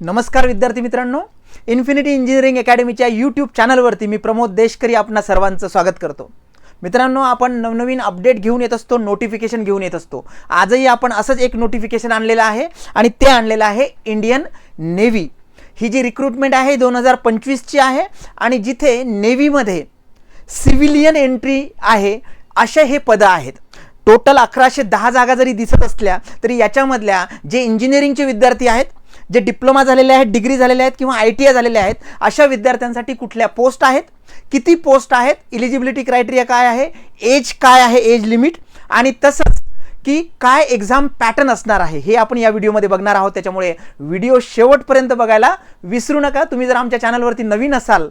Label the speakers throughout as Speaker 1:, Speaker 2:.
Speaker 1: नमस्कार विद्यार्थी मित्रांनो. इन्फिनिटी इंजिनिअरिंग अकॅडमीच्या यूट्यूब चॅनलवरती मी प्रमोद देशकरी आपणा सर्वांचं स्वागत करतो. मित्रांनो आपण नवनवीन अपडेट घेऊन येत असतो नोटिफिकेशन घेऊन येत असतो. आजही आपण असंच एक नोटिफिकेशन आणलेलं आहे आणि ते आणलेलं आहे इंडियन नेव्ही ही जी रिक्रुटमेंट आहे दोन हजार पंचवीसची आहे आणि जिथे नेव्हीमध्ये सिव्हिलियन एंट्री आहे असे हे पदं आहेत. टोटल अकराशे दहा जागा जरी दिसत असल्या तरी याच्यामधल्या जे इंजिनिअरिंगचे विद्यार्थी आहेत जे डिप्लोमा झालेले आहेत डिग्री झालेले आहेत किंवा आय टी आय झालेले आहेत अशा विद्यार्थ्यांसाठी कुठल्या पोस्ट आहेत? किती पोस्ट आहेत? इलिजिबिलिटी क्रायटेरिया काय आहे? एज काय आहे? एज लिमिट आणि तसंच की काय एक्झाम पॅटर्न असणार आहे? हे आपण या व्हिडिओमध्ये बघणार आहोत. त्याच्यामुळे व्हिडिओ शेवटपर्यंत बघायला विसरू नका. तुम्ही जर आमच्या चॅनलवरती नवीन असाल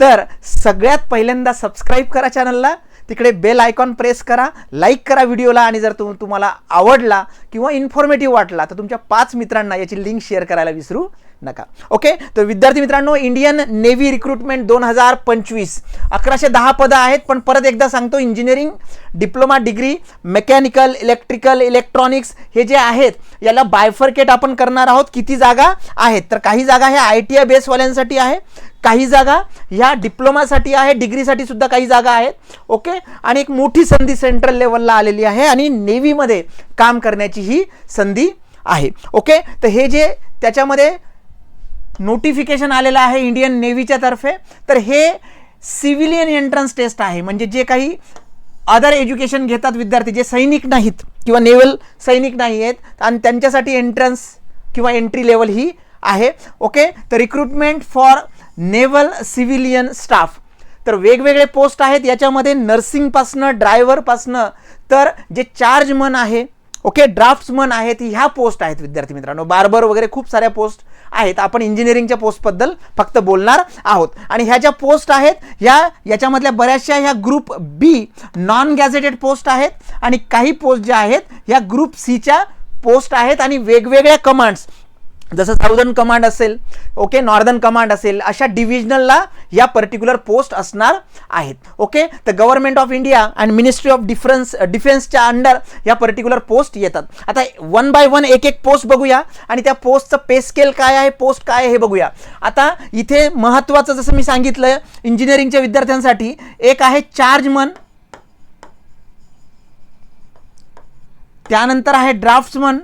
Speaker 1: तर सगळ्यात पहिल्यांदा सबस्क्राईब करा चॅनलला तिकडे बेल आयकॉन प्रेस करा लाईक करा व्हिडिओला आणि जर तुम तुम्हाला आवडला किंवा इन्फॉर्मेटिव्ह वाटला तर तुमच्या पाच मित्रांना याची लिंक शेअर करायला विसरू नका. ओके तर विद्यार्थी मित्रांनो इंडियन नेव्ही रिक्रुटमेंट दोन हजार पंचवीस. अकराशे दहा पदं आहेत पण परत एकदा सांगतो engineering diploma degree mechanical electrical electronics हे जे आहेत याला बायफर्केट आपण करणार आहोत किती जागा आहेत? तर काही जागा ह्या आय टी आय बेसवाल्यांसाठी आहे काही जागा ह्या डिप्लोमासाठी आहे डिग्रीसाठी सुद्धा काही जागा आहेत. ओके आणि एक मोठी संधी सेंट्रल लेवलला आलेली आहे आणि नेव्हीमध्ये काम करण्याची ही संधी आहे. ओके तर हे जे त्याच्यामध्ये नोटिफिकेशन आलेलं आहे इंडियन नेव्हीच्या तर्फे. तर हे सिव्हिलियन एंट्रन्स टेस्ट आहे. म्हणजे जे काही अदर एज्युकेशन घेतात विद्यार्थी जे सैनिक नाहीत किंवा नेव्हल सैनिक नाही आहेत आणि त्यांच्यासाठी एंट्रन्स किंवा एंट्री लेवल ही आहे. ओके तर recruitment for naval civilian staff तर वेगवेगळे पोस्ट आहेत. याच्यामध्ये नर्सिंगपासनं ड्रायव्हरपासनं तर जे चार्जमन आहे ओके ड्राफ्ट्समन आहेत ह्या पोस्ट आहेत विद्यार्थी मित्रांनो. बार्बर वगैरे खूप साऱ्या पोस्ट आहेत. आपण इंजिनिअरिंगच्या पोस्टबद्दल फक्त बोलणार आहोत. आणि ह्या ज्या पोस्ट आहेत ह्या याच्यामधल्या बऱ्याचशा ह्या group B non gazetted post आहेत. आणि काही पोस्ट ज्या आहेत ह्या ग्रुप सीच्या पोस्ट आहेत. आणि वेगवेगळ्या कमांड्स जसं साऊदर्न कमांड असेल ओके नॉर्दर्न कमांड असेल अशा डिव्हिजनलला या पर्टिक्युलर पोस्ट असणार आहेत. ओके तर government of India and ministry of difference डिफेन्सच्या under या पर्टिक्युलर पोस्ट येतात. आता वन बाय वन एक एक पोस्ट बघूया. आणि त्या पोस्टचं पे स्केल काय आहे पोस्ट काय आहे हे बघूया. आता इथे महत्त्वाचं जसं मी सांगितलं इंजिनिअरिंगच्या विद्यार्थ्यांसाठी एक आहे चार्ज मन त्यानंतर आहे ड्राफ्ट्समन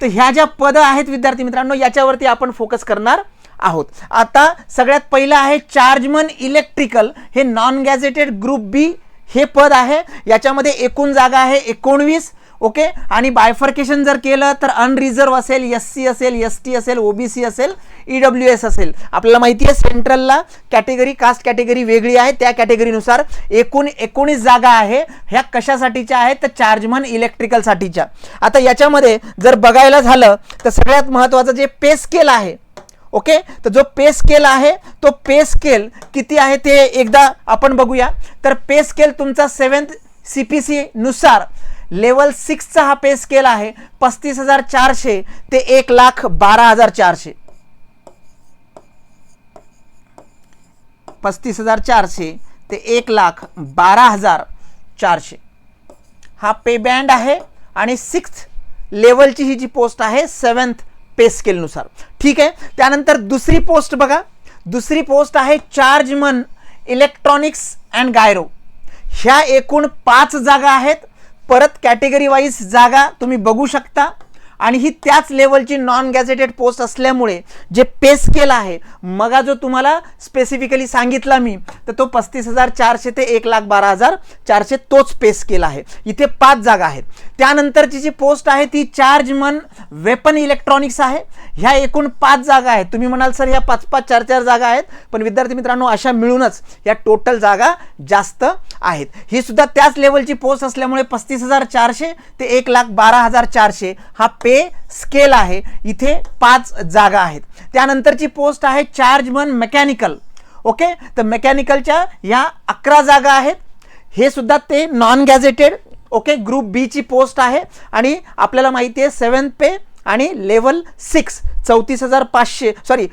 Speaker 1: तर ह्या ज्या पदं आहेत विद्यार्थी मित्रांनो याच्यावरती आपण फोकस करणार आहोत. आता सगळ्यात पहिलं आहे चार्जमन इलेक्ट्रिकल हे नॉन गॅझेटेड ग्रुप बी हे पद आहे. याच्यामध्ये एकूण जागा आहे एकोणवीस. ओके? आणि बायफर्केशन जर केलं तर अनरिझर्व असेल एस सी असेल एस टी असेल ओबीसी असेल ई डब्ल्यू एस असेल. आपल्याला माहिती आहे सेंट्रलला कॅटेगरी कास्ट कॅटेगरी वेगळी आहे. त्या कॅटेगरीनुसार एकूण एकोणीस जागा आहे. ह्या कशासाठीच्या आहेत? तर चार्जमन इलेक्ट्रिकलसाठीच्या आता याच्यामध्ये जर बघायला झालं तर सगळ्यात महत्त्वाचं जे पे स्केल आहे ओके? तर जो पे स्केल आहे तो पे स्केल किती आहे ते एकदा आपण बघूया. तर पे स्केल तुमचा सेवन्थ सी पी सीनुसार लेवल सिक्सचा हा पे स्केल आहे. पस्तीस हजार चारशे ते एक लाख बारा हजार चारशे. पस्तीस हजार चारशे ते एक लाख बारा हजार चारशे. हा पे बँड आहे आणि सिक्स्थ लेवलची ही जी पोस्ट आहे सेवन्थ पे स्केलनुसार. ठीक आहे? त्यानंतर दुसरी पोस्ट बघा. दुसरी पोस्ट आहे चार्जमन इलेक्ट्रॉनिक्स अँड गायरो. ह्या एकूण पाच जागा आहेत. परत कॅटेगरी वाईज जागा तुम्ही बघू शकता. आणि ही त्याच लेवलची नॉन गॅझेटेड पोस्ट असल्यामुळे जे पे स्केल आहे मगा जो तुम्हाला स्पेसिफिकली सांगितला मी तर तो पस्तीस हजार चारशे ते एक लाख बारा हजार चारशे तोच पे स्केल आहे. इथे पाच जागा आहेत. त्यानंतरची जी पोस्ट आहे ती चार्जमन वेपन इलेक्ट्रॉनिक्स आहे. ह्या एकूण पाच जागा आहेत. तुम्ही म्हणाल सर ह्या पाच पाच चार चार जागा आहेत. पण विद्यार्थी मित्रांनो अशा मिळूनच या टोटल जागा जास्त आहेत. ही सुद्धा त्याच लेवलची पोस्ट असल्यामुळे पस्तीस हजार चारशे ते एक लाख बारा हजार चारशे हा पे स्केल आहे. इथे पाच जागा आहेत. त्यानंतरची पोस्ट आहे चार्जमन मेकॅनिकल ओके तर मेकॅनिकलच्या ह्या अकरा जागा आहेत. हे सुद्धा ते नॉन गॅझेटेड ओके ग्रुप बीची पोस्ट आहे. आणि आपल्याला माहिती आहे सेवन्थ पे आणि लेवल सिक्स चौतीस हजार पाचशे सॉरी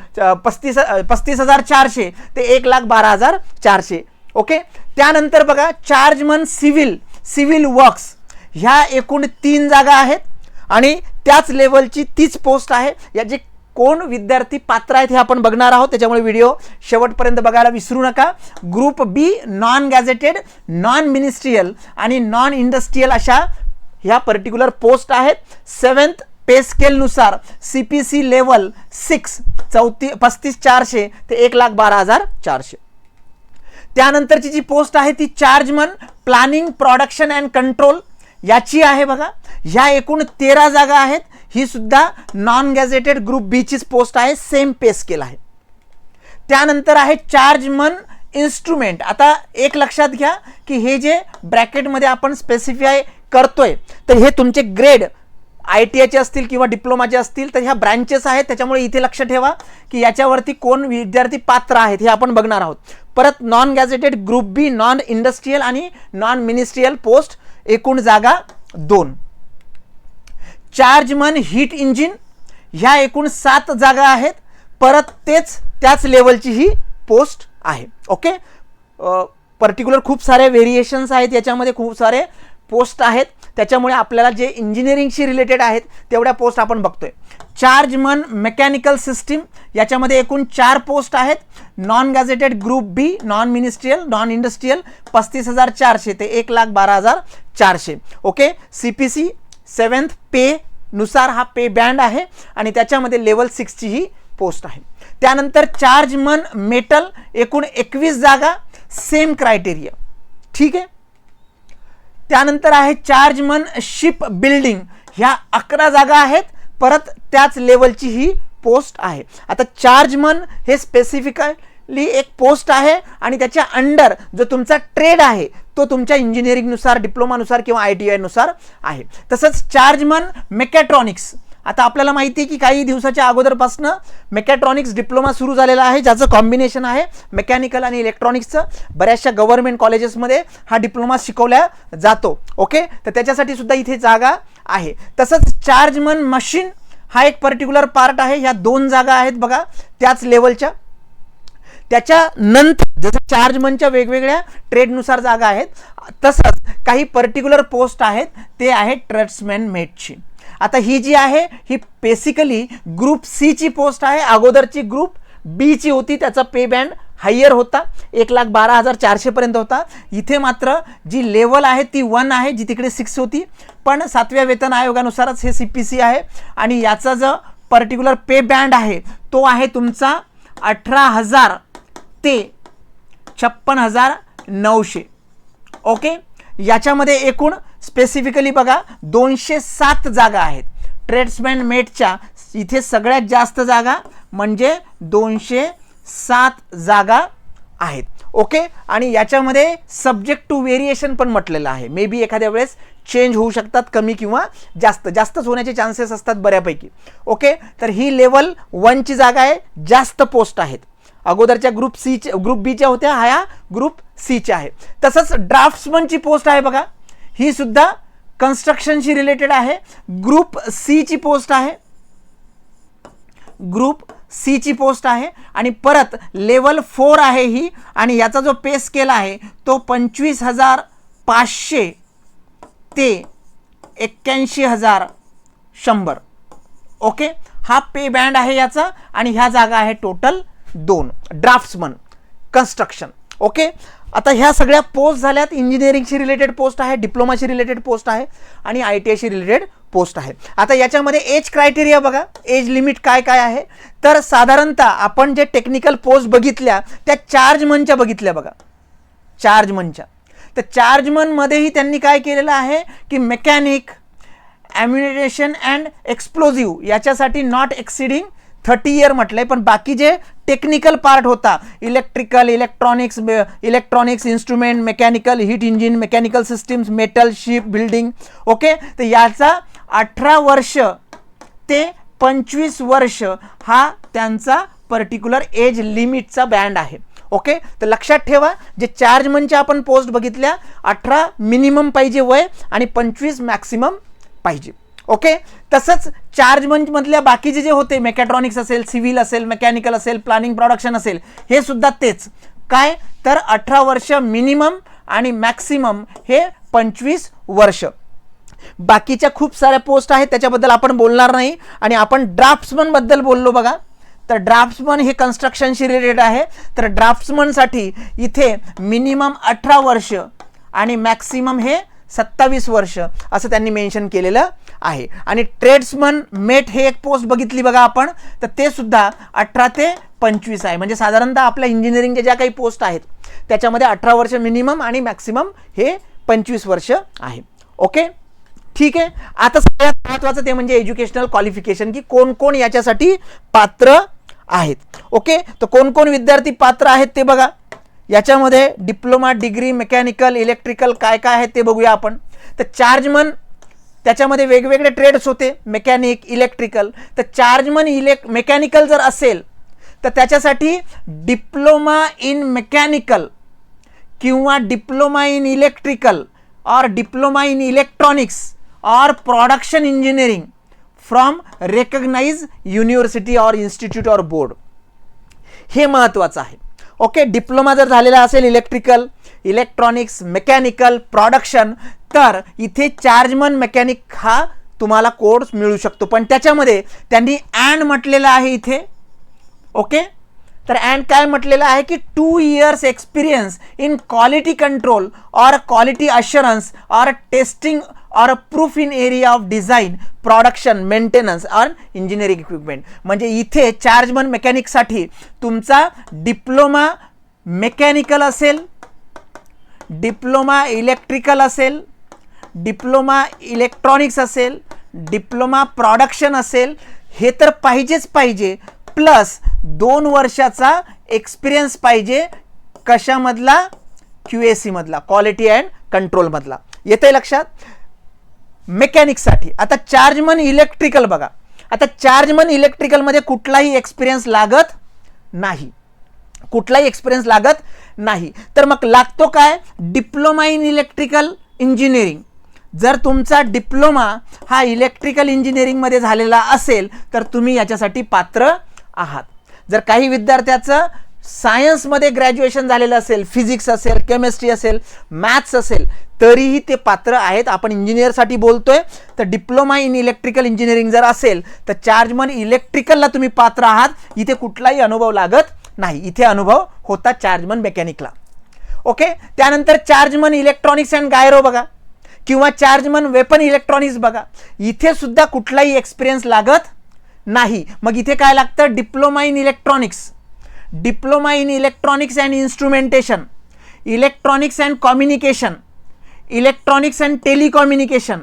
Speaker 1: पस्तीस पस्तीस हजार चारशे ते एक लाख बारा हजार चारशे. ओके त्यानंतर बघा चार्जमन सिव्हिल सिव्हिल वर्क्स ह्या एकूण तीन जागा आहेत आणि त्याच लेवलची तीच पोस्ट आहे. या जे कोण विद्यार्थी पात्र आहेत हे आपण बघणार आहोत. त्याच्यामुळे व्हिडिओ शेवटपर्यंत बघायला विसरू नका. Group B non gazetted non ministerial आणि नॉन इंडस्ट्रियल अशा ह्या पर्टिक्युलर पोस्ट आहेत. Seventh pay स्केलनुसार C P C level six Chaiti पस्तीस चारशे ते एक लाख बारा हजार चारशे. त्यानंतरची जी पोस्ट आहे ती chargeman planning production and control याची आहे बघा. ह्या एकूण तेरा जागा आहेत. ही सुद्धा नॉन गॅझेटेड ग्रुप बीचीच पोस्ट आहे. सेम पे स्केल आहे. त्यानंतर आहे चार्जमन इन्स्ट्रुमेंट आता एक लक्षात घ्या की हे जे ब्रॅकेटमध्ये आपण स्पेसिफाय करतोय तर हे तुमचे ग्रेड आय टी आयचे असतील किंवा डिप्लोमाचे असतील तर ह्या ब्रँचेस आहेत. त्याच्यामुळे इथे लक्ष ठेवा की याच्यावरती कोण विद्यार्थी पात्र आहेत हे आपण बघणार आहोत. परत non gazetted group B non industrial आणि नॉन मिनिस्ट्रियल पोस्ट एकूण जागा दोन. चार्जमन हीट इंजिन ह्या एकूण सात जागा आहेत. परत तेच त्याच लेवलची ही पोस्ट आहे. ओके? पर्टिक्युलर खूप सारे व्हेरिएशन्स आहेत. याच्यामध्ये खूप सारे पोस्ट आहेत. त्याच्यामुळे आपल्याला जे इंजिनिअरिंगशी रिलेटेड आहेत तेवढ्या पोस्ट आपण बघतोय. चार्जमन मेकॅनिकल सिस्टीम याच्यामध्ये एकूण चार पोस्ट आहेत. Non gazetted group B non ministerial non industrial पस्तीस हजार चारशे ते एक लाख बारा हजार चारशे. Okay C P C seventh pay नुसार हा पे बँड आहे आणि त्याच्यामध्ये लेवल सिक्सची ही पोस्ट आहे. त्यानंतर चार्जमन मेटल एकूण एकवीस जागा सेम क्रायटेरिया ठीक आहे? त्यानंतर आहे चार्जमन शिप बिल्डिंग. ह्या अकरा जागा आहेत. परत त्याच लेवलची ही पोस्ट आहे. आता चार्जमन हे स्पेसिफिकली एक पोस्ट आहे आणि त्याच्या अंडर जो तुमचा ट्रेड आहे तो तुमच्या इंजिनिअरिंगनुसार डिप्लोमानुसार किंवा आय टी आयनुसार आहे. तसंच चार्जमन मेकॅट्रॉनिक्स. आता आपल्याला माहिती आहे की काही दिवसाच्या अगोदरपासनं मेकॅट्रॉनिक्स डिप्लोमा सुरू झालेला आहे ज्याचं कॉम्बिनेशन आहे मेकॅनिकल आणि इलेक्ट्रॉनिक्सचं बऱ्याचशा गव्हर्नमेंट कॉलेजेसमध्ये हा डिप्लोमा शिकवला जातो ओके तर त्याच्यासाठी सुद्धा इथे जागा आहे. तसंच चार्जमन मशीन हा एक पर्टिक्युलर पार्ट आहे. ह्या दोन जागा आहेत बघा त्याच लेवलच्या त्याच्यानंतर जसं चार्जमनच्या वेगवेगळ्या ट्रेडनुसार जागा आहेत तसंच काही पर्टिक्युलर पोस्ट आहेत ते आहे ट्रेड्समॅन मेटची आता ही जी आहे ही बेसिकली ग्रुप सीची पोस्ट आहे. अगोदरची ग्रुप बीची होती. त्याचा पे बँड हायर होता. एक लाख बारा हजार चारशेपर्यंत होता. इथे मात्र जी लेवल आहे ती वन आहे जी तिकडे सिक्स होती. पण सातव्या वेतन आयोगानुसारच हे सी पी सी आहे. आणि याचा जो पर्टिक्युलर पे बँड आहे तो आहे तुमचा अठरा हजार ते छप्पन हजार नऊशे. ओके याच्यामध्ये एकूण स्पेसिफिकली बघा दोनशे सात जागा आहेत. ट्रेड्समॅन मेटच्या इथे सगळ्यात जास्त जागा म्हणजे दोनशे सात जागा आहेत. ओके आणि याच्यामध्ये सब्जेक्ट टू व्हेरिएशन पण म्हटलेलं आहे. मे बी एखाद्या वेळेस चेंज होऊ शकतात कमी किंवा जास्त. जास्तच होण्याचे चान्सेस असतात बऱ्यापैकी. ओके तर ही लेवल वनची जागा आहे. जास्त पोस्ट आहेत. अगोदरच्या ग्रुप सीच्या ग्रुप बीच्या होत्या ह्या ग्रुप सीच्या आहे. तसंच ड्राफ्ट्समनची पोस्ट आहे बघा. ही सुद्धा कन्स्ट्रक्शनशी रिलेटेड आहे. ग्रुप सीची पोस्ट आहे. ग्रुप सीची पोस्ट आहे. आणि परत लेवल फोर आहे ही. आणि याचा जो पे स्केल आहे तो पंचवीस हजार पाचशे ते एक्क्याऐंशी हजार शंभर. ओके हा पे बँड आहे याचा. आणि ह्या जागा आहे टोटल दोन ड्राफ्ट्समन कन्स्ट्रक्शन ओके आता ह्या सगळ्या पोस्ट झाल्यात. इंजिनिअरिंगशी रिलेटेड पोस्ट आहे डिप्लोमाशी रिलेटेड पोस्ट आहे आणि आय टी आयशी रिलेटेड पोस्ट आहे. आता याच्यामध्ये एज क्रायटेरिया बघा. एज लिमिट काय काय आहे? तर साधारणतः आपण जे टेक्निकल पोस्ट बघितल्या त्या चार्ज मनच्या बघितल्या बघा. चार्ज मनच्या तर चार्ज मनमध्येही त्यांनी काय केलेलं आहे की मेकॅनिक ॲम्युनिटेशन अँड एक्सप्लोजिव्ह याच्यासाठी नॉट एक्सिडिंग थर्टी इयर म्हटलंय पण बाकी जे टेक्निकल पार्ट होता electrical electronics electronics instrument mechanical heat engine mechanical systems metal ship building okay तर याचा अठरा वर्ष ते पंचवीस वर्ष हा त्यांचा पर्टिक्युलर एज लिमिटचा बँड आहे ओके तर लक्षात ठेवा जे चार्ज म्हणजे आपण पोस्ट बघितल्या अठरा मिनिमम पाहिजे वय आणि पंचवीस मॅक्सिमम पाहिजे. ओके? तसंच चार्ज मंचमधल्या बाकीचे जे होते मेकॅट्रॉनिक्स असेल सिव्हिल असेल मेकॅनिकल असेल प्लॅनिंग प्रोडक्शन असेल हे सुद्धा तेच. काय? तर अठरा वर्ष मिनिमम आणि मॅक्सिमम हे पंचवीस वर्ष. बाकीच्या खूप साऱ्या पोस्ट आहेत त्याच्याबद्दल आपण बोलणार नाही. आणि आपण ड्राफ्ट्समनबद्दल बोललो बघा. तर ड्राफ्ट्समन हे कन्स्ट्रक्शनशी रिलेटेड आहे. तर ड्राफ्ट्समनसाठी इथे मिनिमम अठरा वर्ष आणि मॅक्सिमम हे सत्तावीस वर्ष असं त्यांनी मेन्शन केलेलं आहे. आणि ट्रेड्समन मेट हे एक पोस्ट बघितली बघा आपण तर ते सुद्धा अठरा ते पंचवीस आहे. म्हणजे साधारणतः आपल्या इंजिनिअरिंगच्या ज्या काही पोस्ट आहेत त्याच्यामध्ये अठरा वर्ष मिनिमम आणि मॅक्सिमम हे पंचवीस वर्ष आहे. ओके ठीक आहे? आता सगळ्यात महत्त्वाचं ते म्हणजे एज्युकेशनल क्वालिफिकेशन की कोण कोण याच्यासाठी पात्र आहेत. ओके तर कोण कोण विद्यार्थी पात्र आहेत ते बघा. याच्यामध्ये डिप्लोमा डिग्री मेकॅनिकल इलेक्ट्रिकल काय काय आहेत ते बघूया आपण. तर चार्जमन त्याच्यामध्ये वेगवेगळे ट्रेड्स होते मेकॅनिक इलेक्ट्रिकल. तर चार्जमन इलेक् मेकॅनिकल जर असेल तर त्याच्यासाठी डिप्लोमा इन मेकॅनिकल किंवा डिप्लोमा इन इलेक्ट्रिकल और डिप्लोमा इन इलेक्ट्रॉनिक्स और production engineering from recognise university और इन्स्टिट्यूट और बोर्ड हे महत्त्वाचं आहे. ओके डिप्लोमा जर झालेला असेल इलेक्ट्रिकल इलेक्ट्रॉनिक्स मेकॅनिकल प्रॉडक्शन तर इथे चार्जमन मेकॅनिक हा तुम्हाला कोर्स मिळू शकतो. पण त्याच्यामध्ये त्यांनी अँड म्हटलेलं आहे इथे. ओके? तर अँड काय म्हटलेलं आहे की two years experience in quality control or quality assurance or testing or proof in area of design production maintenance or engineering equipment म्हणजे इथे चार्जमन मेकॅनिकसाठी तुमचा डिप्लोमा मेकॅनिकल असेल डिप्लोमा इलेक्ट्रिकल असेल डिप्लोमा इलेक्ट्रॉनिक्स असेल डिप्लोमा प्रॉडक्शन असेल हे तर पाहिजेच पाहिजे. प्लस दोन वर्षाचा एक्सपिरियन्स पाहिजे कशामधला? क्यू ए सीमधला क्वालिटी अँड कंट्रोलमधला येते लक्षात? मेकॅनिकसाठी. आता चार्जमन इलेक्ट्रिकल बघा. आता चार्जमन इलेक्ट्रिकलमध्ये कुठलाही एक्सपिरियन्स लागत नाही. कुठलाही एक्सपिरियन्स लागत नाही. तर मग लागतो काय? डिप्लोमा इन इलेक्ट्रिकल इंजिनिअरिंग जर तुमचा डिप्लोमा हा इलेक्ट्रिकल इंजिनिअरिंगमध्ये झालेला असेल तर तुम्ही याच्यासाठी पात्र आहात. जर काही विद्यार्थ्याचं सायन्समध्ये ग्रॅज्युएशन झालेलं असेल फिजिक्स असेल केमिस्ट्री असेल मॅथ्स असेल तरीही ते पात्र आहेत. आपण इंजिनियरसाठी बोलतोय तर डिप्लोमा इन इलेक्ट्रिकल इंजिनिअरिंग जर असेल तर चार्जमन इलेक्ट्रिकलला तुम्ही पात्र आहात. इथे कुठलाही अनुभव लागत नाही. इथे अनुभव होता चार्जमन मेकॅनिकला. ओके? त्यानंतर चार्जमन इलेक्ट्रॉनिक्स अँड गायरो बघा. किंवा चार्जमन वेपन इलेक्ट्रॉनिक्स बघा. इथे सुद्धा कुठलाही एक्सपिरियन्स लागत नाही. मग इथे काय लागतं? Diploma in electronics. Diploma in electronics and instrumentation electronics and communication electronics and telecommunication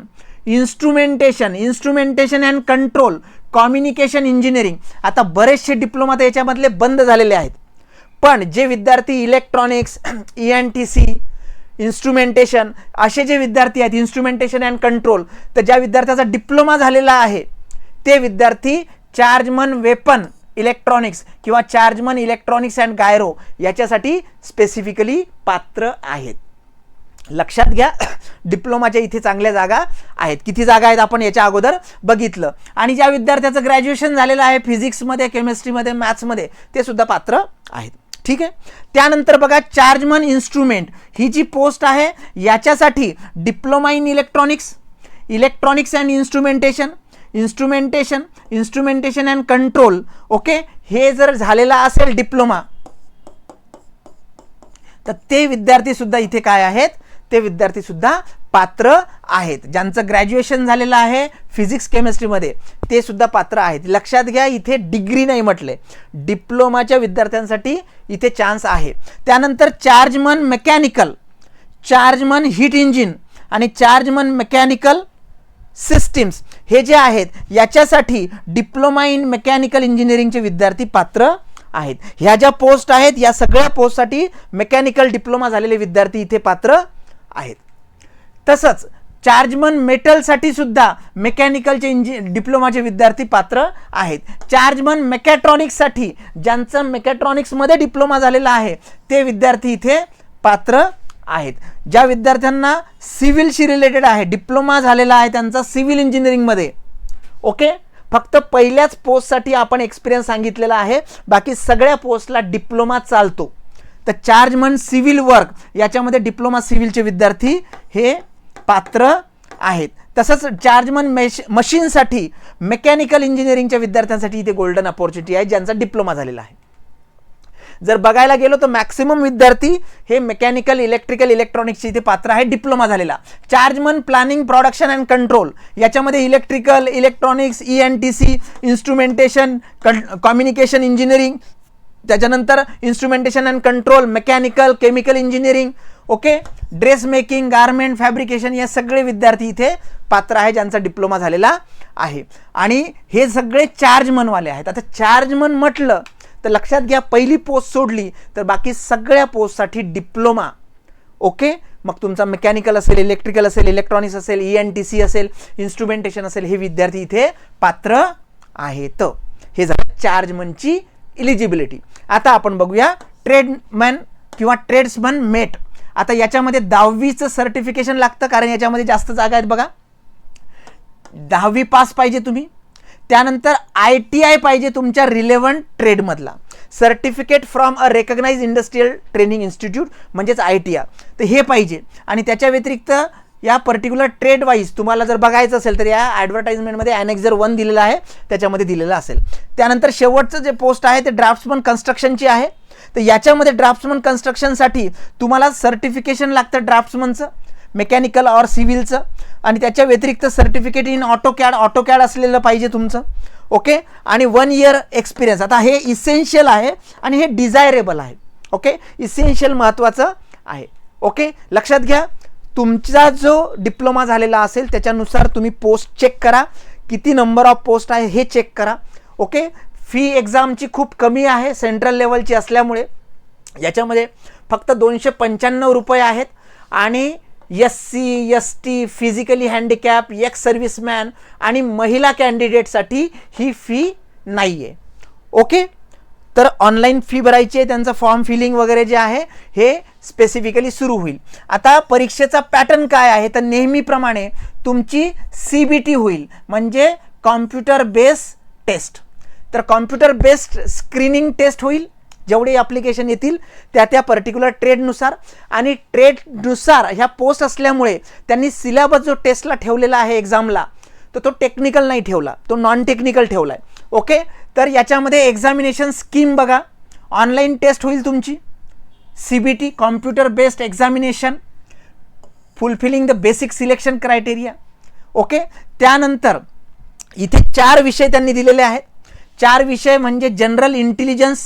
Speaker 1: instrumentation instrumentation and control communication engineering. आता बरेचसे डिप्लोमा तर याच्यामधले बंद झालेले आहेत. पण जे विद्यार्थी electronics E N T C instrumentation असे जे विद्यार्थी आहेत इन्स्ट्रुमेंटेशन अँड कंट्रोल तर ज्या विद्यार्थ्याचा डिप्लोमा झालेला आहे ते विद्यार्थी चार्जमन वेपन इलेक्ट्रॉनिक्स किंवा चार्जमन इलेक्ट्रॉनिक्स अँड गायरो याच्यासाठी स्पेसिफिकली पात्र आहेत. लक्षात घ्या डिप्लोमाच्या इथे चांगल्या जागा आहेत. किती जागा आहेत आपण याच्या अगोदर बघितलं. आणि ज्या विद्यार्थ्याचं ग्रॅज्युएशन झालेलं आहे फिजिक्समध्ये केमिस्ट्रीमध्ये मॅथ्समध्ये ते सुद्धा पात्र आहेत. ठीक आहे? त्यानंतर बघा चार्जमन इन्स्ट्रुमेंट ही जी पोस्ट आहे याच्यासाठी diploma in electronics electronics and instrumentation instrumentation instrumentation and control okay? हे जर झालेला असेल डिप्लोमा तर ते विद्यार्थीसुद्धा इथे काय आहेत? ते विद्यार्थीसुद्धा पात्र आहेत. ज्यांचं ग्रॅज्युएशन झालेलं आहे फिजिक्स केमिस्ट्रीमध्ये ते सुद्धा पात्र आहेत. लक्षात घ्या इथे डिग्री नाही म्हटले. डिप्लोमाच्या विद्यार्थ्यांसाठी इथे चान्स आहे. त्यानंतर chargeman mechanical chargeman heat engine आणि चार्जमन मेकॅनिकल सिस्टीम्स हे जे आहेत याच्यासाठी डिप्लोमा इन मेकॅनिकल इंजिनिअरिंगचे विद्यार्थी पात्र आहेत. ह्या ज्या पोस्ट आहेत या सगळ्या पोस्टसाठी मेकॅनिकल डिप्लोमा झालेले विद्यार्थी इथे पात्र आहेत. तसंच चार्जमन मेटलसाठी सुद्धा मेकॅनिकलचे इंजि डिप्लोमाचे विद्यार्थी पात्र आहेत. चार्जमन मेकॅट्रॉनिक्ससाठी ज्यांचं मेकॅट्रॉनिक्समध्ये डिप्लोमा झालेला आहे ते विद्यार्थी इथे पात्र आहेत. ज्या विद्यार्थ्यांना सिव्हिलशी रिलेटेड आहे डिप्लोमा झालेला आहे त्यांचा सिव्हिल इंजिनिअरिंगमध्ये ओके फक्त पहिल्याच पोस्टसाठी आपण एक्सपिरियन्स सांगितलेला आहे. बाकी सगळ्या पोस्टला डिप्लोमा चालतो. तर चार्जमन सिव्हिल वर्क याच्यामध्ये डिप्लोमा सिव्हिलचे विद्यार्थी हे पात्र आहेत. तसंच चार्जमन मेश मशीनसाठी मेकॅनिकल इंजिनिअरिंगच्या विद्यार्थ्यांसाठी इथे गोल्डन अपॉर्च्युनिटी आहे ज्यांचा डिप्लोमा झालेला आहे. जर बघायला गेलो तर मॅक्सिमम विद्यार्थी हे मेकॅनिकल इलेक्ट्रिकल इलेक्ट्रॉनिक्सचे इथे पात्र आहे डिप्लोमा झालेला. Chargeman planning production and control याच्यामध्ये electrical electronics E N T C instrumentation communication engineering त्याच्यानंतर instrumentation and control mechanical chemical engineering okay dress making garment fabrication या सगळे विद्यार्थी इथे पात्र आहे ज्यांचा डिप्लोमा झालेला आहे. आणि हे सगळे चार्जमनवाले आहेत. आता चार्जमन म्हटलं तर लक्षात घ्या पहिली पोस्ट सोडली तर बाकी सगळ्या पोस्टसाठी डिप्लोमा ओके मग तुमचा मेकॅनिकल असेल इलेक्ट्रिकल असेल इलेक्ट्रॉनिक्स असेल ई एन टी सी असेल इन्स्ट्रुमेंटेशन असेल हे विद्यार्थी इथे पात्र आहेत. हे झालं चार्जमनची इलिजिबिलिटी आता आपण बघूया ट्रेडमॅन किंवा ट्रेड्समन मेट आता याच्यामध्ये दहावीचं सर्टिफिकेशन लागतं कारण याच्यामध्ये जास्त जागा आहेत बघा. दहावी पास पाहिजे तुम्ही. त्यानंतर आय टी आय पाहिजे तुमच्या relevant ट्रेडमधला. Certificate from a recognise industrial training institute म्हणजेच आय टी आय. तर हे पाहिजे. आणि त्याच्या व्यतिरिक्त या पर्टिक्युलर ट्रेड वाईज तुम्हाला जर बघायचं असेल तर या ॲडव्हर्टाइजमेंटमध्ये ॲनेक्स वन दिलेलं आहे. त्याच्यामध्ये दिलेलं असेल. त्यानंतर शेवटचं जे पोस्ट आहे ते ड्राफ्ट्समन कन्स्ट्रक्शनची आहे. तर याच्यामध्ये ड्राफ्ट्समन कन्स्ट्रक्शनसाठी तुम्हाला सर्टिफिकेशन लागतं ड्राफ्ट्समनचं मेकॅनिकल ऑर सिव्हिलचं. आणि त्याच्या व्यतिरिक्त certificate in auto CAD auto CAD असलेलं पाहिजे तुमचं. ओके? आणि वन इयर एक्सपिरियन्स आता हे इसेन्शियल आहे आणि हे डिझायरेबल आहे. ओके? इसेन्शियल महत्त्वाचं आहे. ओके? लक्षात घ्या तुमचा जो डिप्लोमा झालेला असेल त्याच्यानुसार तुम्ही पोस्ट चेक करा. किती नंबर ऑफ पोस्ट आहे हे चेक करा. ओके? फी एक्झामची खूप कमी आहे सेंट्रल लेवलची असल्यामुळे. याच्यामध्ये फक्त दोनशे पंच्याण्णव रुपये आहेत. आणि S C S T physically handicap ex serviceman आणि महिला कॅन्डिडेटसाठी ही फी नाही आहे ओके तर ऑनलाईन फी भरायची आहे त्यांचं फॉर्म फिलिंग वगैरे जे आहे हे स्पेसिफिकली सुरू होईल. आता परीक्षेचा पॅटर्न काय आहे? तर नेहमीप्रमाणे तुमची सी बी टी होईल. म्हणजे कॉम्प्युटर बेस्ड टेस्ट तर कॉम्प्युटर बेस्ड स्क्रीनिंग टेस्ट होईल. जेवढे ॲप्लिकेशन येतील त्या त्या पर्टिक्युलर ट्रेडनुसार आणि ट्रेडनुसार ह्या पोस्ट असल्यामुळे त्यांनी सिलेबस जो टेस्टला ठेवलेला आहे एक्झामला तर तो टेक्निकल नाही ठेवला तो नॉन टेक्निकल ठेवला आहे ओके तर याच्यामध्ये एक्झामिनेशन स्कीम बघा. ऑनलाईन टेस्ट होईल तुमची. C B T computer based examination fulfilling the basic selection criteria okay त्यानंतर इथे चार विषय त्यांनी दिलेले आहेत. चार विषय म्हणजे general intelligence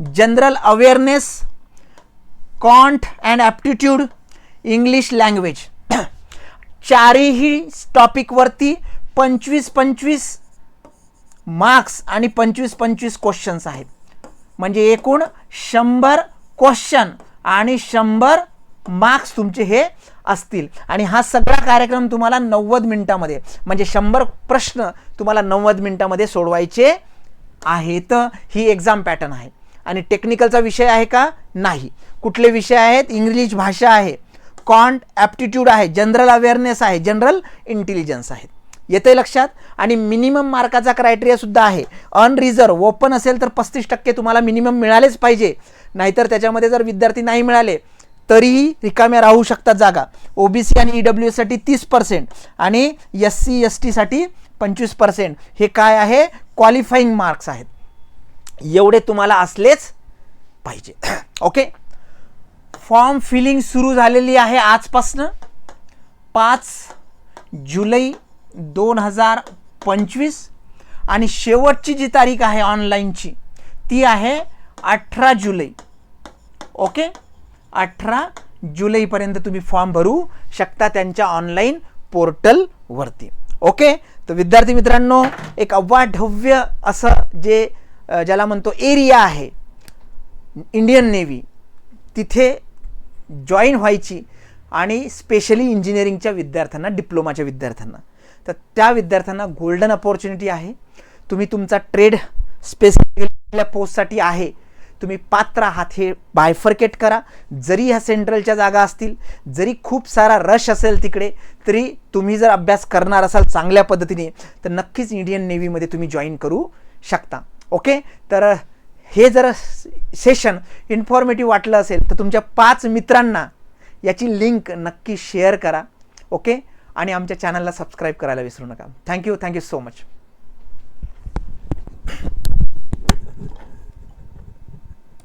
Speaker 1: general awareness quant and aptitude English language. चारही टॉपिकवरती पंचवीस पंचवीस मार्क्स आणि पंचवीस पंचवीस क्वेश्चन्स आहेत. म्हणजे एकूण शंभर क्वेश्चन आणि शंभर मार्क्स तुमचे हे असतील. आणि हा सगळा कार्यक्रम तुम्हाला नव्वद मिनिटामध्ये म्हणजे शंभर प्रश्न तुम्हाला नव्वद मिनिटामध्ये सोडवायचे आहेत. ही एक्झाम पॅटर्न आहे. आणि टेक्निकलचा विषय आहे का? नाही. कुठले विषय आहेत? इंग्लिश भाषा आहे. कॉन्ट ॲप्टिट्यूड आहे. जनरल अवेअरनेस आहे. जनरल इंटेलिजन्स आहेत येते लक्षात? आणि मिनिमम मार्काचा क्रायटेरियासुद्धा आहे. अनरिझर्व ओपन असेल तर पस्तीस टक्के तुम्हाला मिनिमम मिळालेच पाहिजे. नाहीतर त्याच्यामध्ये जर विद्यार्थी नाही मिळाले तरीही रिकाम्या राहू शकतात जागा. ओ बी सी आणि ई डब्ल्यू एससाठी तीस पर्सेंट आणि एस सी एस टीसाठी पंचवीस पर्सेंट हे काय आहे? क्वालिफाईंग मार्क्स आहेत. एवढे तुम्हाला असलेच पाहिजे. ओके फॉर्म फिलिंग सुरू झालेली आहे आजपासनं. पाच जुलै दोन हजार पंचवीस आणि शेवटची जी तारीख आहे ऑनलाईनची ती आहे अठरा जुलै. ओके अठरा जुलैपर्यंत तुम्ही फॉर्म भरू शकता त्यांच्या ऑनलाईन पोर्टलवरती ओके तर विद्यार्थी मित्रांनो एक अवाढव्य असं जे ज्याला म्हणतो एरिया आहे इंडियन नेव्ही तिथे जॉईन व्हायची आणि स्पेशली इंजिनिअरिंगच्या विद्यार्थ्यांना डिप्लोमाच्या विद्यार्थ्यांना. तर त्या विद्यार्थ्यांना गोल्डन अपॉर्च्युनिटी आहे. तुम्ही तुमचा ट्रेड स्पेसिफिकल्या पोस्टसाठी आहे. तुम्ही पात्र आहात हे बायफर्केट करा. जरी ह्या सेंट्रलच्या जागा असतील जरी खूप सारा रश असेल तिकडे तरी तुम्ही जर अभ्यास करणार असाल चांगल्या पद्धतीने तर नक्कीच इंडियन नेव्हीमध्ये तुम्ही जॉईन करू शकता. ओके? तर हे जर सेशन इन्फॉर्मेटिव्ह वाटलं असेल तर तुमच्या पाच मित्रांना याची लिंक नक्की शेअर करा ओके? आणि आमच्या चॅनलला सबस्क्राईब करायला विसरू नका. Thank you thank you so much